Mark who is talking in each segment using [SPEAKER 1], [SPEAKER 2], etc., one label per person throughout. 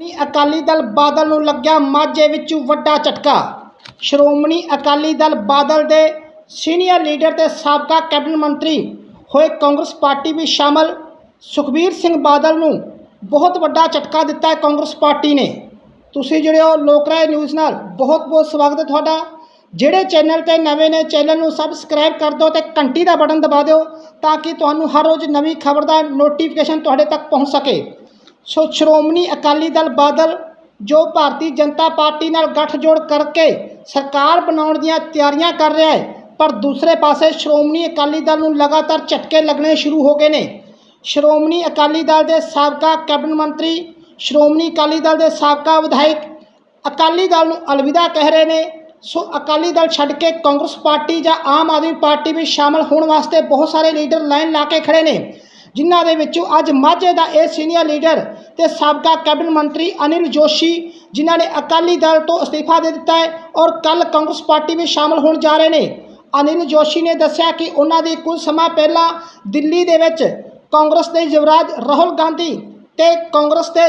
[SPEAKER 1] ਸ਼੍ਰੋਮਣੀ ਅਕਾਲੀ ਦਲ ਬਾਦਲ ਨੂੰ ਲੱਗਿਆ ਮਾਝੇ ਵਿੱਚ ਵੱਡਾ ਝਟਕਾ। ਸ਼੍ਰੋਮਣੀ ਅਕਾਲੀ ਦਲ ਬਾਦਲ ਦੇ ਸੀਨੀਅਰ ਲੀਡਰ ਤੇ ਸਾਬਕਾ ਕੈਬਨਿਟ ਮੰਤਰੀ ਹੋਏ ਕਾਂਗਰਸ ਪਾਰਟੀ ਵਿੱਚ ਸ਼ਾਮਲ। ਸੁਖਬੀਰ ਸਿੰਘ ਬਾਦਲ ਨੂੰ ਬਹੁਤ ਵੱਡਾ ਝਟਕਾ ਦਿੱਤਾ ਹੈ ਕਾਂਗਰਸ ਪਾਰਟੀ ਨੇ। ਤੁਸੀਂ ਜਿਹੜੇ ਹੋ ਲੋਕ ਰਾਏ ਨਿਊਜ਼ ਨਾਲ। ਬਹੁਤ ਬਹੁਤ ਸਵਾਗਤ ਹੈ ਤੁਹਾਡਾ। ਜਿਹੜੇ ਚੈਨਲ ਤੇ ਨਵੇਂ ਨੇ, ਚੈਨਲ ਨੂੰ ਸਬਸਕ੍ਰਾਈਬ ਕਰ ਦਿਓ ਤੇ ਘੰਟੀ ਦਾ ਬਟਨ ਦਬਾ ਦਿਓ ਤਾਂ ਕਿ ਤੁਹਾਨੂੰ ਹਰ ਰੋਜ਼ ਨਵੀਂ ਖਬਰ ਦਾ ਨੋਟੀਫਿਕੇਸ਼ਨ ਤੁਹਾਡੇ ਤੱਕ ਪਹੁੰਚ ਸਕੇ। ਸੋ ਸ਼੍ਰੋਮਣੀ ਅਕਾਲੀ ਦਲ ਬਾਦਲ ਜੋ ਭਾਰਤੀ ਜਨਤਾ ਪਾਰਟੀ ਨਾਲ ਗੱਠਜੋੜ ਕਰਕੇ ਸਰਕਾਰ ਬਣਾਉਣ ਦੀਆਂ ਤਿਆਰੀਆਂ ਕਰ ਰਿਹਾ ਹੈ, ਪਰ ਦੂਸਰੇ ਪਾਸੇ ਸ਼੍ਰੋਮਣੀ ਅਕਾਲੀ ਦਲ ਨੂੰ ਲਗਾਤਾਰ ਝਟਕੇ ਲੱਗਣੇ ਸ਼ੁਰੂ ਹੋ ਗਏ ਨੇ। ਸ਼੍ਰੋਮਣੀ ਅਕਾਲੀ ਦਲ ਦੇ ਸਾਬਕਾ ਕੈਬਨਿਟ ਮੰਤਰੀ, ਸ਼੍ਰੋਮਣੀ ਅਕਾਲੀ ਦਲ ਦੇ ਸਾਬਕਾ ਵਿਧਾਇਕ ਅਕਾਲੀ ਦਲ ਨੂੰ ਅਲਵਿਦਾ ਕਹਿ ਰਹੇ ਨੇ। ਸੋ ਅਕਾਲੀ ਦਲ ਛੱਡ ਕੇ ਕਾਂਗਰਸ ਪਾਰਟੀ ਜਾਂ ਆਮ ਆਦਮੀ ਪਾਰਟੀ ਵਿੱਚ ਸ਼ਾਮਲ ਹੋਣ ਵਾਸਤੇ ਬਹੁਤ ਸਾਰੇ ਲੀਡਰ ਲਾਈਨ ਲਾ ਕੇ ਖੜੇ ਨੇ। ਜਿਨ੍ਹਾਂ ਦੇ ਵਿੱਚੋਂ ਅੱਜ ਮਾਝੇ ਦਾ ਇਹ ਸੀਨੀਅਰ ਲੀਡਰ ਤੇ ਸਾਬਕਾ ਕੈਬਨਿਟ ਮੰਤਰੀ ਅਨਿਲ ਜੋਸ਼ੀ, ਜਿਨ੍ਹਾਂ ਨੇ ਅਕਾਲੀ ਦਲ ਤੋਂ ਅਸਤੀਫਾ ਦੇ ਦਿੱਤਾ ਹੈ ਔਰ ਕੱਲ ਕਾਂਗਰਸ ਪਾਰਟੀ ਵਿੱਚ ਸ਼ਾਮਲ ਹੋਣ ਜਾ ਰਹੇ ਨੇ। ਅਨਿਲ ਜੋਸ਼ੀ ਨੇ ਦੱਸਿਆ ਕਿ ਉਹਨਾਂ ਦੀ ਕੁਝ ਸਮਾਂ ਪਹਿਲਾਂ ਦਿੱਲੀ ਦੇ ਵਿੱਚ ਕਾਂਗਰਸ ਦੇ ਯੁਵਰਾਜ ਰਾਹੁਲ ਗਾਂਧੀ ਤੇ ਕਾਂਗਰਸ ਦੇ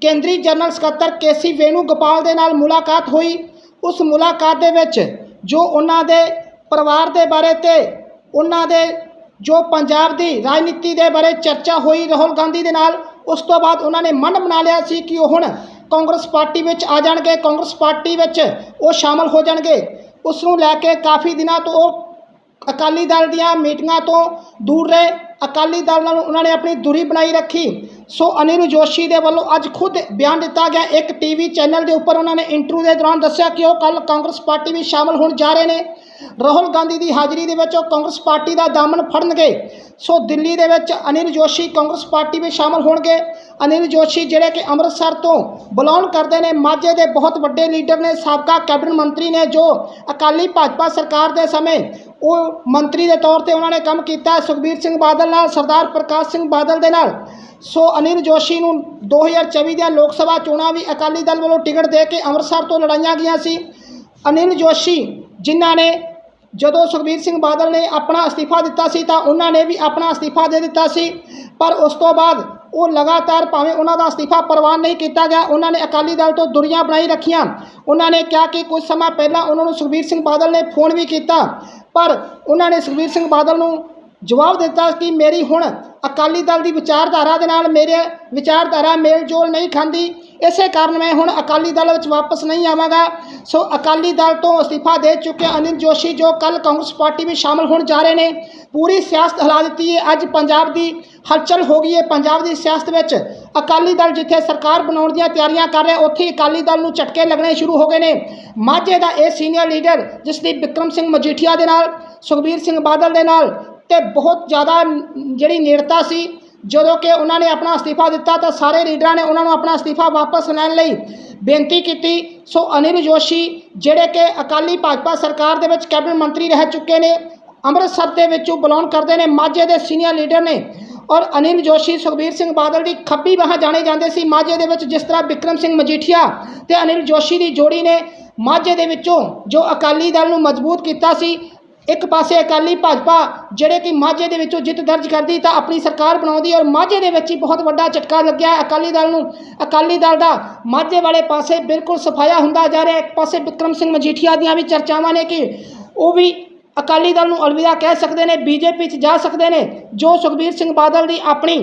[SPEAKER 1] ਕੇਂਦਰੀ ਜਨਰਲ ਸਕੱਤਰ ਕੇਸੀ ਵੇਣੂ ਗੋਪਾਲ ਦੇ ਨਾਲ ਮੁਲਾਕਾਤ ਹੋਈ। ਉਸ ਮੁਲਾਕਾਤ ਦੇ ਵਿੱਚ ਜੋ ਉਹਨਾਂ ਦੇ ਪਰਿਵਾਰ ਦੇ ਬਾਰੇ ਤੇ ਉਹਨਾਂ ਦੇ ਜੋ ਪੰਜਾਬ ਦੀ ਰਾਜਨੀਤੀ ਦੇ ਬਾਰੇ ਚਰਚਾ ਹੋਈ ਰਾਹੁਲ ਗਾਂਧੀ ਦੇ ਨਾਲ, ਉਸ ਤੋਂ ਬਾਅਦ ਉਹਨਾਂ ਨੇ ਮਨ ਬਣਾ ਲਿਆ ਸੀ ਕਿ ਉਹ ਹੁਣ ਕਾਂਗਰਸ ਪਾਰਟੀ ਵਿੱਚ ਆ ਜਾਣਗੇ, ਕਾਂਗਰਸ ਪਾਰਟੀ ਵਿੱਚ ਉਹ ਸ਼ਾਮਲ ਹੋ ਜਾਣਗੇ। ਉਸ ਨੂੰ ਲੈ ਕੇ ਕਾਫੀ ਦਿਨਾਂ ਤੋਂ ਉਹ ਅਕਾਲੀ ਦਲ ਦੀਆਂ ਮੀਟਿੰਗਾਂ ਤੋਂ ਦੂਰ ਰਹੇ। ਅਕਾਲੀ ਦਲ ਨਾਲ ਉਹਨਾਂ ਨੇ ਆਪਣੀ ਦੂਰੀ ਬਣਾਈ ਰੱਖੀ। ਸੋ ਅਨਿਲ ਜੋਸ਼ੀ ਦੇ ਵੱਲੋਂ ਅੱਜ ਖੁਦ ਬਿਆਨ ਦਿੱਤਾ ਗਿਆ। ਇੱਕ ਟੀਵੀ ਚੈਨਲ ਦੇ ਉੱਪਰ ਉਹਨਾਂ ਨੇ ਇੰਟਰਵਿਊ ਦੇ ਦੌਰਾਨ ਦੱਸਿਆ ਕਿ ਉਹ ਕੱਲ ਕਾਂਗਰਸ ਪਾਰਟੀ ਵਿੱਚ ਸ਼ਾਮਲ ਹੋਣ ਜਾ ਰਹੇ ਨੇ। ਰਾਹੁਲ ਗਾਂਧੀ ਦੀ ਹਾਜ਼ਰੀ ਦੇ ਵਿੱਚ ਉਹ ਕਾਂਗਰਸ ਪਾਰਟੀ ਦਾ ਦਾਮਨ ਫੜਨਗੇ। ਸੋ ਦਿੱਲੀ ਦੇ ਵਿੱਚ ਅਨਿਲ ਜੋਸ਼ੀ ਕਾਂਗਰਸ ਪਾਰਟੀ ਵਿੱਚ ਸ਼ਾਮਲ ਹੋਣਗੇ। ਅਨਿਲ ਜੋਸ਼ੀ ਜਿਹੜੇ ਕਿ ਅੰਮ੍ਰਿਤਸਰ ਤੋਂ ਬਿਲੋਂਗ ਕਰਦੇ ਨੇ, ਮਾਝੇ ਦੇ ਬਹੁਤ ਵੱਡੇ ਲੀਡਰ ਨੇ, ਸਾਬਕਾ ਕੈਬਨਿਟ ਮੰਤਰੀ ਨੇ ਜੋ ਅਕਾਲੀ ਭਾਜਪਾ ਸਰਕਾਰ ਦੇ ਸਮੇਂ ਉਹ ਮੰਤਰੀ ਦੇ ਤੌਰ ਤੇ ਉਹਨਾਂ ਨੇ ਕੰਮ ਕੀਤਾ ਸੁਖਬੀਰ ਸਿੰਘ ਬਾਦਲ ਨਾਲ, ਸਰਦਾਰ ਪ੍ਰਕਾਸ਼ ਸਿੰਘ ਬਾਦਲ ਦੇ ਨਾਲ। ਸੋ ਅਨਿਲ ਜੋਸ਼ੀ ਨੂੰ 2024 ਦੀਆਂ ਲੋਕ ਸਭਾ ਚੋਣਾਂ ਵੀ ਅਕਾਲੀ ਦਲ ਵੱਲੋਂ ਟਿਕਟ ਦੇ ਕੇ ਅੰਮ੍ਰਿਤਸਰ ਤੋਂ ਲੜਾਈਆਂ ਗਈਆਂ ਸੀ। ਅਨਿਲ ਜੋਸ਼ੀ ਜਿਨ੍ਹਾਂ ਨੇ ਜਦੋਂ ਸੁਖਬੀਰ ਸਿੰਘ ਬਾਦਲ ਨੇ ਆਪਣਾ ਅਸਤੀਫਾ ਦਿੱਤਾ ਸੀ ਤਾਂ ਉਹਨਾਂ ਨੇ ਵੀ ਆਪਣਾ ਅਸਤੀਫਾ ਦੇ ਦਿੱਤਾ ਸੀ। ਪਰ ਉਸ ਤੋਂ ਬਾਅਦ ਉਹ ਲਗਾਤਾਰ ਭਾਵੇਂ ਉਹਨਾਂ ਦਾ ਅਸਤੀਫਾ ਪ੍ਰਵਾਨ ਨਹੀਂ ਕੀਤਾ ਗਿਆ, ਉਹਨਾਂ ਨੇ ਅਕਾਲੀ ਦਲ ਤੋਂ ਦੁਰੀਆਂ ਬਣਾਈ ਰੱਖੀਆਂ। ਉਹਨਾਂ ਨੇ ਕਿਹਾ ਕਿ ਕੁਝ ਸਮਾਂ ਪਹਿਲਾਂ ਉਹਨਾਂ ਨੂੰ ਸੁਖਬੀਰ ਸਿੰਘ ਬਾਦਲ ਨੇ ਫੋਨ ਵੀ ਕੀਤਾ, ਪਰ ਉਹਨਾਂ ਨੇ ਸੁਖਬੀਰ ਸਿੰਘ ਬਾਦਲ ਨੂੰ ਜਵਾਬ ਦਿੱਤਾ ਕਿ ਮੇਰੀ ਹੁਣ ਅਕਾਲੀ ਦਲ ਦੀ ਵਿਚਾਰਧਾਰਾ ਦੇ ਨਾਲ ਮੇਰੇ ਵਿਚਾਰਧਾਰਾ ਮੇਲ ਜੋਲ ਨਹੀਂ ਖਾਂਦੀ। ਇਸੇ ਕਾਰਨ ਮੈਂ ਹੁਣ ਅਕਾਲੀ ਦਲ ਵਿੱਚ ਵਾਪਸ ਨਹੀਂ ਆਵਾਂਗਾ। ਸੋ ਅਕਾਲੀ ਦਲ ਤੋਂ ਅਸਤੀਫਾ ਦੇ ਚੁੱਕੇ ਅਨਿਲ ਜੋਸ਼ੀ, ਜੋ ਕੱਲ ਕਾਂਗਰਸ ਪਾਰਟੀ ਵਿੱਚ ਸ਼ਾਮਲ ਹੋਣ ਜਾ ਰਹੇ ਨੇ। ਪੂਰੀ ਸਿਆਸਤ ਹਿਲਾ ਦਿੱਤੀ ਹੈ। ਅੱਜ ਪੰਜਾਬ ਦੀ ਹਲਚਲ ਹੋ ਗਈ ਹੈ। ਪੰਜਾਬ ਦੀ ਸਿਆਸਤ ਵਿੱਚ ਅਕਾਲੀ ਦਲ ਜਿੱਥੇ ਸਰਕਾਰ ਬਣਾਉਣ ਦੀਆਂ ਤਿਆਰੀਆਂ ਕਰ ਰਿਹਾ, ਉੱਥੇ ਹੀ ਅਕਾਲੀ ਦਲ ਨੂੰ ਝਟਕੇ ਲੱਗਣੇ ਸ਼ੁਰੂ ਹੋ ਗਏ ਨੇ। ਮਾਝੇ ਦਾ ਇਹ ਸੀਨੀਅਰ ਲੀਡਰ ਜਿਸ ਦੀ ਵਿਕਰਮ ਸਿੰਘ ਮਜੀਠੀਆ ਦੇ ਨਾਲ, ਸੁਖਬੀਰ ਸਿੰਘ ਬਾਦਲ ਦੇ ਨਾਲ, ਤੇ ਬਹੁਤ ਜ਼ਿਆਦਾ ਜਿਹੜੀ ਨੇੜਤਾ ਸੀ ਜਦੋਂ ਕਿ ਉਹਨਾਂ ਨੇ ਆਪਣਾ ਅਸਤੀਫਾ ਦਿੱਤਾ ਤਾਂ ਸਾਰੇ ਲੀਡਰਾਂ ਨੇ ਉਹਨਾਂ ਨੂੰ ਆਪਣਾ ਅਸਤੀਫਾ ਵਾਪਸ ਲੈਣ ਲਈ ਬੇਨਤੀ ਕੀਤੀ। ਸੋ ਅਨਿਲ ਜੋਸ਼ੀ ਜਿਹੜੇ ਕਿ ਅਕਾਲੀ ਭਾਜਪਾ ਸਰਕਾਰ ਦੇ ਵਿੱਚ ਕੈਬਨਿਟ ਮੰਤਰੀ ਰਹਿ ਚੁੱਕੇ ਨੇ, ਅੰਮ੍ਰਿਤਸਰ ਦੇ ਵਿੱਚੋਂ ਬਿਲੋਂਗ ਕਰਦੇ ਨੇ, ਮਾਝੇ ਦੇ ਸੀਨੀਅਰ ਲੀਡਰ ਨੇ। ਔਰ ਅਨਿਲ ਜੋਸ਼ੀ, ਸੁਖਬੀਰ ਸਿੰਘ ਬਾਦਲ ਦੀ ਖੱਬੀ ਬਾਹ ਜਾਣੇ ਜਾਂਦੇ ਸੀ ਮਾਝੇ ਦੇ ਵਿੱਚ, ਜਿਸ ਤਰ੍ਹਾਂ ਵਿਕਰਮ ਸਿੰਘ ਮਜੀਠੀਆ ਤੇ ਅਨਿਲ ਜੋਸ਼ੀ ਦੀ ਜੋੜੀ ਨੇ। ਮਾਝੇ ਦੇ ਵਿੱਚੋਂ ਜੋ ਅਕਾਲੀ ਦਲ ਨੂੰ ਮਜ਼ਬੂਤ ਕੀਤਾ ਸੀ ਇੱਕ ਪਾਸੇ ਅਕਾਲੀ ਭਾਜਪਾ ਜਿਹੜੇ ਕਿ ਮਾਝੇ ਦੇ ਵਿੱਚੋਂ ਜਿੱਤ ਦਰਜ ਕਰਦੀ ਤਾਂ ਆਪਣੀ ਸਰਕਾਰ ਬਣਾਉਂਦੀ ਔਰ ਮਾਝੇ ਦੇ ਵਿੱਚ ਹੀ ਬਹੁਤ ਵੱਡਾ ਝਟਕਾ ਲੱਗਿਆ। ਅਕਾਲੀ ਦਲ ਨੂੰ, ਅਕਾਲੀ ਦਲ ਦਾ ਮਾਝੇ ਵਾਲੇ ਪਾਸੇ ਬਿਲਕੁਲ ਸਫਾਇਆ ਹੁੰਦਾ ਜਾ ਰਿਹਾ। ਇੱਕ ਪਾਸੇ ਵਿਕਰਮ ਸਿੰਘ ਮਜੀਠੀਆ ਦੀਆਂ ਵੀ ਚਰਚਾਵਾਂ ਨੇ ਕਿ ਉਹ ਵੀ ਅਕਾਲੀ ਦਲ ਨੂੰ ਅਲਵਿਦਾ ਕਹਿ ਸਕਦੇ ਨੇ, ਬੀਜੇਪੀ 'ਚ ਜਾ ਸਕਦੇ ਨੇ। ਜੋ ਸੁਖਬੀਰ ਸਿੰਘ ਬਾਦਲ ਦੀ ਆਪਣੀ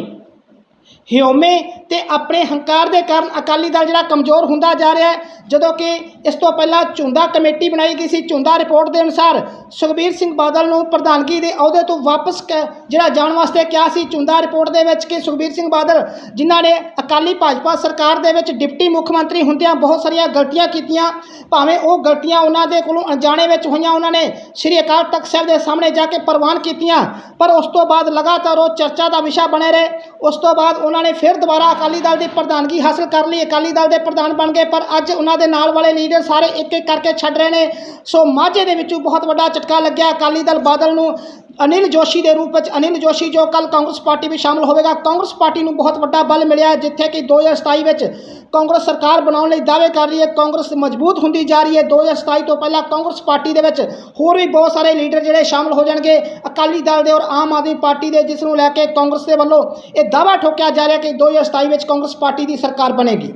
[SPEAKER 1] ਹਿਉਮੇ ਤੇ ਆਪਣੇ ਹੰਕਾਰ ਦੇ ਕਾਰਨ ਅਕਾਲੀ ਦਲ ਜਿਹੜਾ ਕਮਜ਼ੋਰ ਹੁੰਦਾ ਜਾ ਰਿਹਾ ਹੈ। ਜਦੋਂ ਕਿ ਇਸ ਤੋਂ ਪਹਿਲਾਂ ਝੁੰਦਾ ਕਮੇਟੀ ਬਣਾਈ ਗਈ ਸੀ। ਝੁੰਦਾ ਰਿਪੋਰਟ ਦੇ ਅਨੁਸਾਰ ਸੁਖਬੀਰ ਸਿੰਘ ਬਾਦਲ ਨੂੰ ਪ੍ਰਧਾਨਗੀ ਦੇ ਅਹੁਦੇ ਤੋਂ ਵਾਪਸ ਕ- ਜਿਹੜਾ ਜਾਣ ਵਾਸਤੇ ਕਿਹਾ ਸੀ। ਝੁੰਦਾ ਰਿਪੋਰਟ ਦੇ ਵਿੱਚ ਕਿ ਸੁਖਬੀਰ ਸਿੰਘ ਬਾਦਲ, ਜਿਨ੍ਹਾਂ ਨੇ ਅਕਾਲੀ ਭਾਜਪਾ ਸਰਕਾਰ ਦੇ ਵਿੱਚ ਡਿਪਟੀ ਮੁੱਖ ਮੰਤਰੀ ਹੁੰਦਿਆਂ ਬਹੁਤ ਸਾਰੀਆਂ ਗਲਤੀਆਂ ਕੀਤੀਆਂ, ਭਾਵੇਂ ਉਹ ਗਲਤੀਆਂ ਉਹਨਾਂ ਦੇ ਕੋਲੋਂ ਅਣਜਾਣੇ ਵਿੱਚ ਹੋਈਆਂ ਉਹਨਾਂ ਨੇ ਸ੍ਰੀ ਅਕਾਲ ਤਖਤ ਸਾਹਿਬ ਦੇ ਸਾਹਮਣੇ ਜਾ ਕੇ ਪ੍ਰਵਾਨ ਕੀਤੀਆਂ, ਪਰ ਉਸ ਤੋਂ ਬਾਅਦ ਲਗਾਤਾਰ ਉਹ ਚਰਚਾ ਦਾ ਵਿਸ਼ਾ ਬਣੇ ਰਹੇ। ਉਸ ਤੋਂ ਬਾਅਦ ਉਹਨਾਂ ਨੇ ਫਿਰ ਦੁਬਾਰਾ ਅਕਾਲੀ ਦਲ ਦੀ ਪ੍ਰਧਾਨਗੀ ਹਾਸਲ ਕਰ ਲਈ। ਅਕਾਲੀ ਦਲ ਦੇ ਪ੍ਰਧਾਨ ਬਣ ਗਏ, ਪਰ ਅੱਜ ਉਹਨਾਂ ਦੇ ਨਾਲ ਵਾਲੇ ਲੀਡਰ ਸਾਰੇ ਇੱਕ ਇੱਕ ਕਰਕੇ ਛੱਡ ਰਹੇ ਨੇ। ਸੋ ਮਾਝੇ ਦੇ ਵਿੱਚੋਂ ਬਹੁਤ ਵੱਡਾ ਝਟਕਾ ਲੱਗਿਆ। ਅਕਾਲੀ ਦਲ ਬਾਦਲ ਨੂੰ ਅਨਿਲ ਜੋਸ਼ੀ ਦੇ ਰੂਪ ਵਿੱਚ ਅਨਿਲ ਜੋਸ਼ੀ ਜੋ ਕੱਲ ਕਾਂਗਰਸ ਪਾਰਟੀ ਵਿੱਚ ਸ਼ਾਮਲ ਹੋਵੇਗਾ। ਕਾਂਗਰਸ ਪਾਰਟੀ ਨੂੰ ਬਹੁਤ ਵੱਡਾ ਬਲ ਮਿਲਿਆ ਹੈ, ਜਿੱਥੇ ਕਿ 2027 ਵਿੱਚ ਕਾਂਗਰਸ ਸਰਕਾਰ ਬਣਾਉਣ ਲਈ ਦਾਅਵੇ ਕਰ ਰਹੀ ਹੈ ਕਾਂਗਰਸ ਮਜ਼ਬੂਤ ਹੁੰਦੀ ਜਾ ਰਹੀ ਹੈ। 2027 ਤੋਂ ਪਹਿਲਾਂ ਕਾਂਗਰਸ ਪਾਰਟੀ ਦੇ ਵਿੱਚ ਹੋਰ ਵੀ ਬਹੁਤ ਸਾਰੇ ਲੀਡਰ ਜਿਹੜੇ ਸ਼ਾਮਲ ਹੋ ਜਾਣਗੇ ਅਕਾਲੀ ਦਲ ਦੇ ਔਰ ਆਮ ਆਦਮੀ ਪਾਰਟੀ ਦੇ ਜਿਸ ਨੂੰ ਲੈ ਕੇ ਕਾਂਗਰਸ ਦੇ ਵੱਲੋਂ ਇਹ ਦਾਅਵਾ ਠੋਕਿਆ ਜਾ ਰਿਹਾ ਕਿ 2027 ਵਿੱਚ ਕਾਂਗਰਸ ਪਾਰਟੀ ਦੀ ਸਰਕਾਰ ਬਣੇਗੀ।